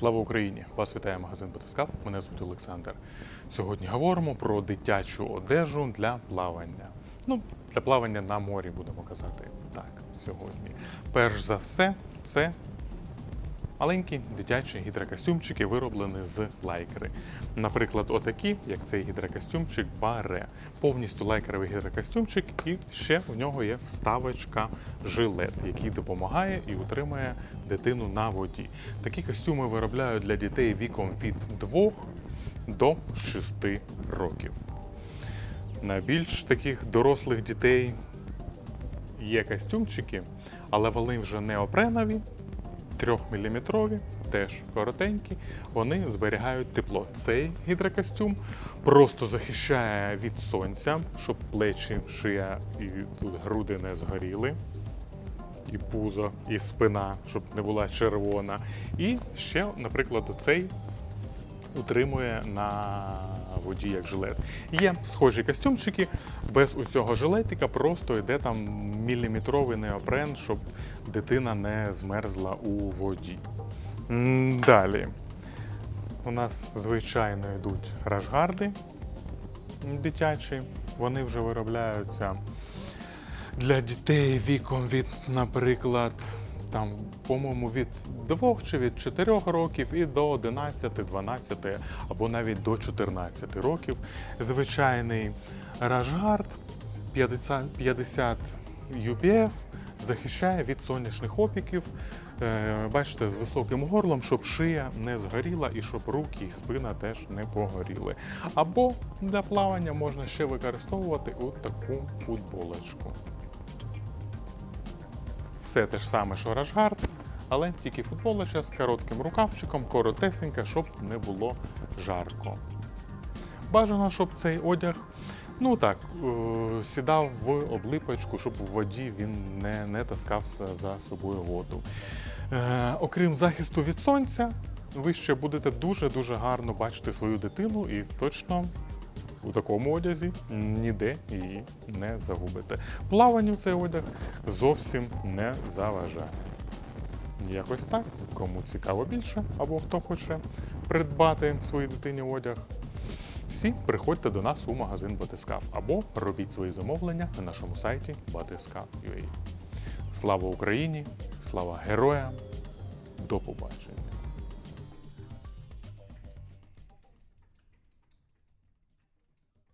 Слава Україні! Вас вітає магазин Батискав. Мене звуть Олександр. Сьогодні говоримо про дитячу одежу для плавання. Ну, для плавання на морі будемо казати так сьогодні. Перш за все, це маленькі дитячі гідрокостюмчики, вироблені з лайкери. Наприклад, отакі, як цей гідрокостюмчик Баре. Повністю лайкеровий гідрокостюмчик, і ще у нього є вставочка жилет, який допомагає і утримує дитину на воді. Такі костюми виробляють для дітей віком від 2 до 6 років. На більш таких дорослих дітей є костюмчики, але вони вже не опренові, 3-мм, теж коротенькі, вони зберігають тепло. Цей гідрокостюм просто захищає від сонця, щоб плечі, шия і груди не згоріли. І пузо, і спина, щоб не була червона. І ще, наприклад, оцей утримує на воді як жилет. Є схожі костюмчики, без усього жилетика просто йде там міліметровий неопрен, щоб дитина не змерзла у воді. Далі. У нас, звичайно, йдуть рашгарди дитячі. Вони вже виробляються для дітей віком від, наприклад, там, по-моєму, від 2 чи від 4 років і до 11, 12 або навіть до 14 років. Звичайний рашгард 50, 50 UPF захищає від сонячних опіків. Е, Бачите, з високим горлом, щоб шия не згоріла і щоб руки і спина теж не погоріли. Або для плавання можна ще використовувати от таку футболочку. Все те ж саме, що рашгард, але тільки футболочка з коротким рукавчиком, коротесенька, щоб не було жарко. Бажано, щоб цей одяг ну так, е, сідав в облипочку, щоб в воді він не, не таскався за собою воду. Е, окрім захисту від сонця, ви ще будете дуже-дуже гарно бачити свою дитину і точно у такому одязі ніде її не загубите. Плаванню цей одяг зовсім не заважає. Якось так. Кому цікаво більше, або хто хоче придбати своїй дитині одяг. Всі приходьте до нас у магазин Батискав або робіть свої замовлення на нашому сайті Батискав.ua. Слава Україні! Слава героям! До побачення!